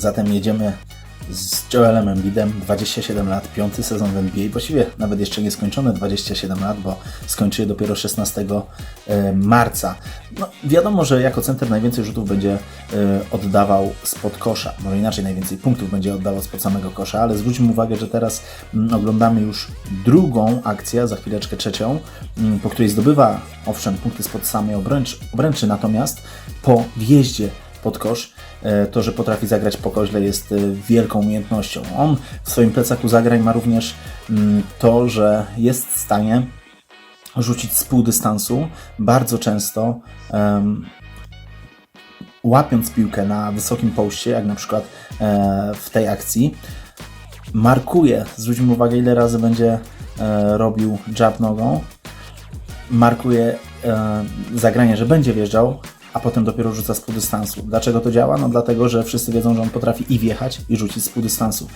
Zatem jedziemy z Joelem Embiidem, 27 lat, piąty sezon w NBA, właściwie nawet jeszcze nie skończone 27 lat, bo skończy dopiero 16 e, marca. No, wiadomo, że jako center najwięcej rzutów będzie e, oddawał spod kosza, może inaczej najwięcej punktów będzie oddawał spod samego kosza, ale zwróćmy uwagę, że teraz mm, oglądamy już drugą akcję, za chwileczkę trzecią, mm, po której zdobywa owszem punkty spod samej obręczy, obręczy natomiast po wjeździe pod kosz. E, to, że potrafi zagrać po koźle jest e, wielką umiejętnością. On w swoim plecaku zagrań ma również mm, to, że jest w stanie rzucić z pół dystansu bardzo często um, łapiąc piłkę na wysokim poście, jak na przykład e, w tej akcji. Markuje, zwróćmy uwagę ile razy będzie e, robił jab nogą. Markuje e, zagranie, że będzie wjeżdżał, a potem dopiero rzuca z pół dystansu. Dlaczego to działa? No dlatego, że wszyscy wiedzą, że on potrafi i wjechać, i rzucić z pół dystansu.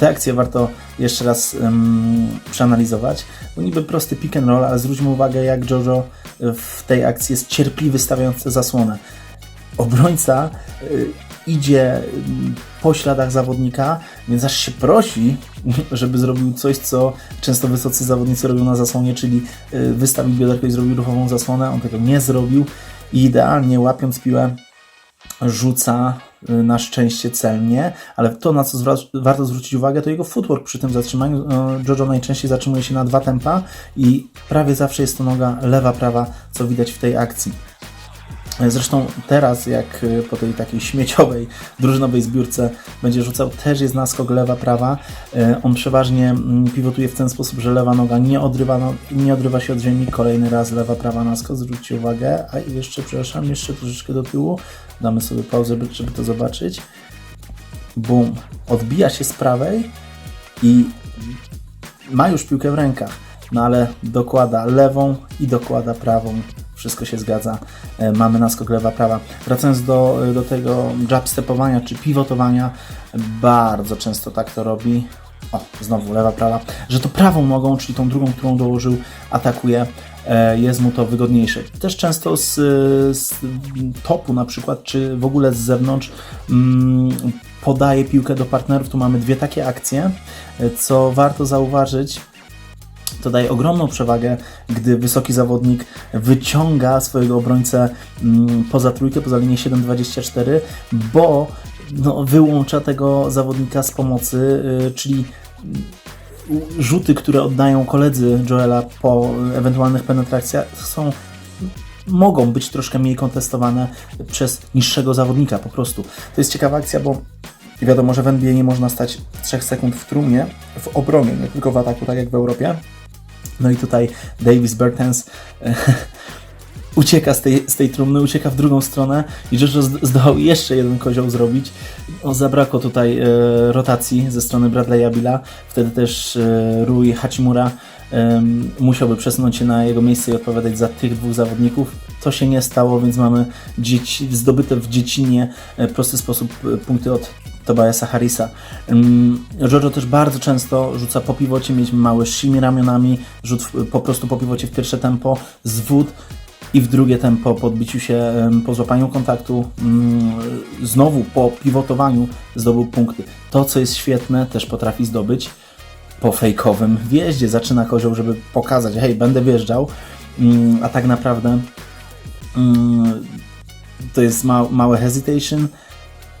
Te akcje warto jeszcze raz um, przeanalizować, bo niby prosty pick and roll, ale zwróćmy uwagę, jak Jojo w tej akcji jest cierpliwy stawiając zasłonę. Obrońca y, idzie po śladach zawodnika, więc aż się prosi, żeby zrobił coś, co często wysocy zawodnicy robią na zasłonie, czyli y, wystawił bioderko i zrobił ruchową zasłonę. On tego nie zrobił i idealnie łapiąc piłę rzuca y, na szczęście celnie, ale to na co warto zwrócić uwagę to jego footwork przy tym zatrzymaniu. No, Jojo najczęściej zatrzymuje się na dwa tempa i prawie zawsze jest to noga lewa, prawa, co widać w tej akcji. Zresztą teraz, jak y, po tej takiej śmieciowej, drużynowej zbiórce będzie rzucał, też jest naskok lewa-prawa. Y, on przeważnie mm, pivotuje w ten sposób, że lewa noga nie odrywa, no, nie odrywa się od ziemi. Kolejny raz lewa-prawa naskok, zwróćcie uwagę. A jeszcze, przepraszam, jeszcze troszeczkę do tyłu. Damy sobie pauzę, żeby to zobaczyć. Bum. Odbija się z prawej i ma już piłkę w rękach, no ale dokłada lewą i dokłada prawą wszystko się zgadza. E, mamy naskok lewa, prawa. Wracając do, do tego jabstepowania czy pivotowania, bardzo często tak to robi. O, znowu lewa, prawa. Że to prawą nogą, czyli tą drugą, którą dołożył, atakuje e, jest mu to wygodniejsze. Też często z, z, topu na przykład, czy w ogóle z zewnątrz mm, podaje piłkę do partnerów. Tu mamy dwie takie akcje, e, co warto zauważyć. To daje ogromną przewagę, gdy wysoki zawodnik wyciąga swojego obrońcę mm, poza trójkę, poza linię 7,24, bo no, wyłącza tego zawodnika z pomocy, y, czyli rzuty, które oddają koledzy Joela po ewentualnych penetracjach są mogą być troszkę mniej kontestowane przez niższego zawodnika po prostu. To jest ciekawa akcja, bo wiadomo, że w NBA nie można stać 3 sekund w trumnie, w obronie, nie tylko w ataku, tak jak w Europie. No i tutaj Davis Bertens e, ucieka z tej, z tej trumny, ucieka w drugą stronę i Jojo zdołał jeszcze jeden kozioł zrobić. No, zabrakło tutaj e, rotacji ze strony Bradley'a Billa. Wtedy też e, Rui Hachimura e, musiałby przesunąć się na jego miejsce i odpowiadać za tych dwóch zawodników. To się nie stało, więc mamy dzieci, zdobyte w dziecinie e, prosty sposób e, punkty od Tobiasa Harrisa. Jojo też bardzo często rzuca po piwocie, mieliśmy małe shimi ramionami, rzut po prostu po piwocie w pierwsze tempo, zwód i w drugie tempo po odbiciu się, po złapaniu kontaktu, znowu po pivotowaniu zdobył punkty. To, co jest świetne, też potrafi zdobyć po fejkowym wjeździe. Zaczyna kozioł, żeby pokazać, hej, będę wjeżdżał, a tak naprawdę to jest ma małe hesitation,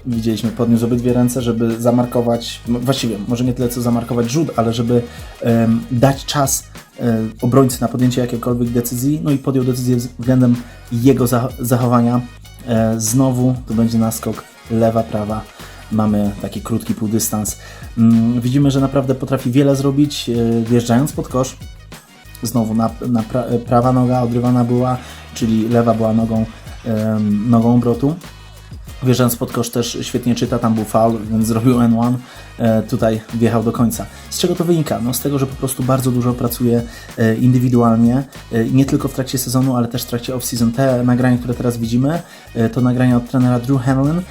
widzieliśmy, podniósł obydwie ręce, żeby zamarkować, właściwie może nie tyle co zamarkować rzut, ale żeby um, dać czas um, obrońcy na podjęcie jakiejkolwiek decyzji, no i podjął decyzję względem jego zachowania. E, znowu tu będzie naskok lewa, prawa. Mamy taki krótki półdystans. Um, widzimy, że naprawdę potrafi wiele zrobić, e, wjeżdżając pod kosz. Znowu na, na pra, prawa noga odrywana była, czyli lewa była nogą, nogą obrotu. Wjeżdżając pod kosz też świetnie czyta, tam był foul, więc zrobił N1, e, tutaj wjechał do końca. Z czego to wynika? No z tego, że po prostu bardzo dużo pracuje e, indywidualnie, e, nie tylko w trakcie sezonu, ale też w trakcie off-season. Te nagrania, które teraz widzimy, to nagrania od trenera Drew Hanlon,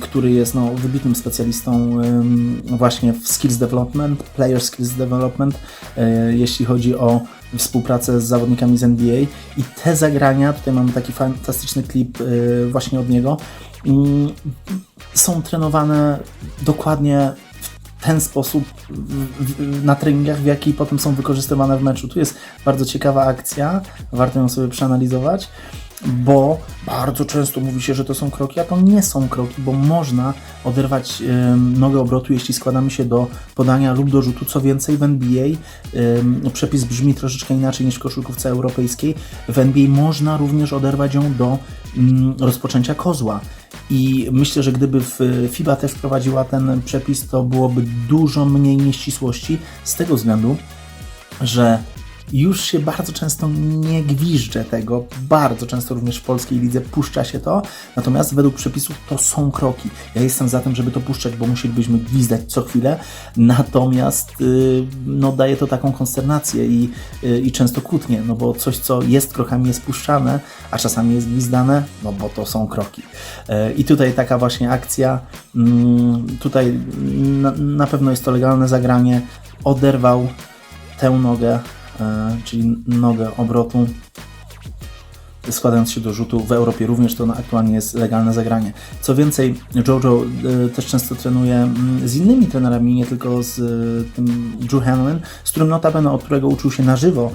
który jest no, wybitnym specjalistą właśnie w skills development, player skills development, jeśli chodzi o współpracę z zawodnikami z NBA i te zagrania, tutaj mamy taki fantastyczny klip y, właśnie od niego, są trenowane dokładnie w ten sposób na treningach, w jaki potem są wykorzystywane w meczu. Tu jest bardzo ciekawa akcja, warto ją sobie przeanalizować bo bardzo często mówi się, że to są kroki, a to nie są kroki, bo można oderwać nogę obrotu, jeśli składamy się do podania lub do rzutu. Co więcej, w NBA y, przepis brzmi troszeczkę inaczej niż w koszulkówce europejskiej. W NBA można również oderwać ją do y, rozpoczęcia kozła. I myślę, że gdyby FIBA też wprowadziła ten przepis, to byłoby dużo mniej nieścisłości z tego względu, że już się bardzo często nie gwiżdżę tego, bardzo często również w polskiej lidze puszcza się to, natomiast według przepisów to są kroki. Ja jestem za tym, żeby to puszczać, bo musielibyśmy gwizdać co chwilę, natomiast yy, no, daje to taką konsternację i, yy, i często kłótnie, no bo coś, co jest krokami jest puszczane, a czasami jest gwizdane, no bo to są kroki. Yy, I tutaj taka właśnie akcja, mm, tutaj na, na pewno jest to legalne zagranie, oderwał tę nogę czyli nogę obrotu składając się do rzutu. W Europie również to aktualnie jest legalne zagranie. Co więcej, Jojo e, też często trenuje mm, z innymi trenerami, nie tylko z e, tym Drew Hanlon, z którym notabene, od którego uczył się na żywo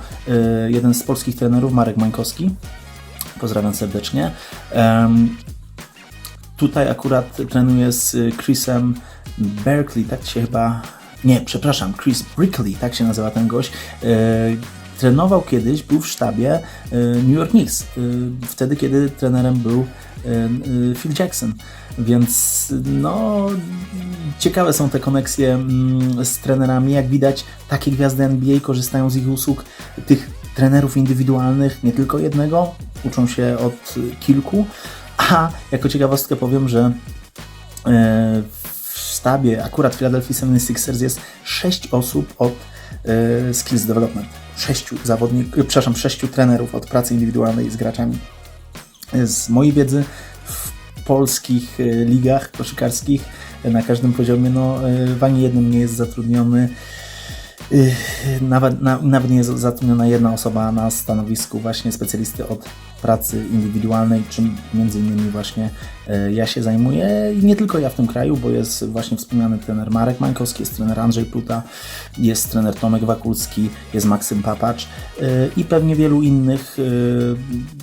jeden z polskich trenerów, Marek Mańkowski. Pozdrawiam serdecznie. Tutaj akurat trenuje z Chrisem Berkeley, tak się chyba nie, przepraszam, Chris Brickley, tak się nazywa ten gość, e, trenował kiedyś, był w sztabie e, New York Knicks, e, wtedy kiedy trenerem był Phil Jackson. Więc no, ciekawe są te koneksje mm, z trenerami. Jak widać, takie gwiazdy NBA korzystają z ich usług, tych trenerów indywidualnych, nie tylko jednego, uczą się od kilku. A jako ciekawostkę powiem, że sztabie akurat Philadelphia 76ers jest 6 osób od y, Skills Development. 6 zawodników, y, przepraszam, 6 trenerów od pracy indywidualnej z graczami. Z mojej wiedzy w polskich ligach koszykarskich na każdym poziomie, no w ani jednym nie jest zatrudniony nawet, na, nawet nie jest zatrudniona jedna osoba na stanowisku właśnie specjalisty od pracy indywidualnej, czym między innymi właśnie e, ja się zajmuję i nie tylko ja w tym kraju, bo jest właśnie wspomniany trener Marek Mańkowski, jest trener Andrzej Pluta, jest trener Tomek Wakulski, jest Maksym Papacz e, i pewnie wielu innych e,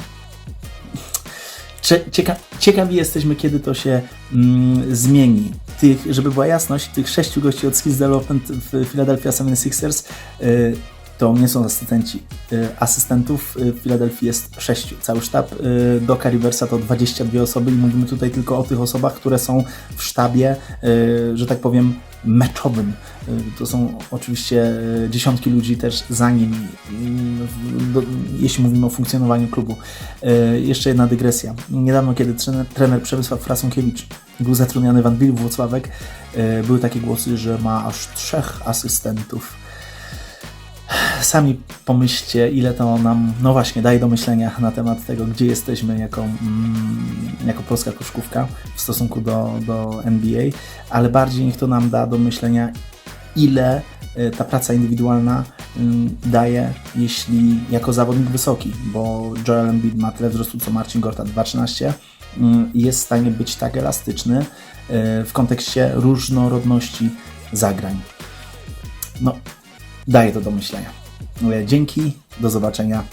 Cieka ciekawi jesteśmy, kiedy to się mm, zmieni. Tych, żeby była jasność, tych sześciu gości od Skills Development w Philadelphia 76ers y, to nie są asystenci. Y, asystentów w Filadelfii jest sześciu. Cały sztab y, do Cariversa to 22 osoby i mówimy tutaj tylko o tych osobach, które są w sztabie, y, że tak powiem, meczowym. To są oczywiście dziesiątki ludzi też za nim, jeśli mówimy o funkcjonowaniu klubu. Jeszcze jedna dygresja. Niedawno, kiedy trener, trener Przemysław Frasonkiewicz był zatrudniany w Anwil Włocławek, były takie głosy, że ma aż trzech asystentów sami pomyślcie, ile to nam, no właśnie, daje do myślenia na temat tego, gdzie jesteśmy jako, mm, jako polska koszkówka w stosunku do, do NBA, ale bardziej niech to nam da do myślenia, ile y, ta praca indywidualna mm, daje, jeśli jako zawodnik wysoki, bo Joel Embiid ma tyle wzrostu co Marcin Gorta 2.13 mm, jest w stanie być tak elastyczny y, w kontekście różnorodności zagrań. No, daje to do myślenia. Dzięki, do zobaczenia.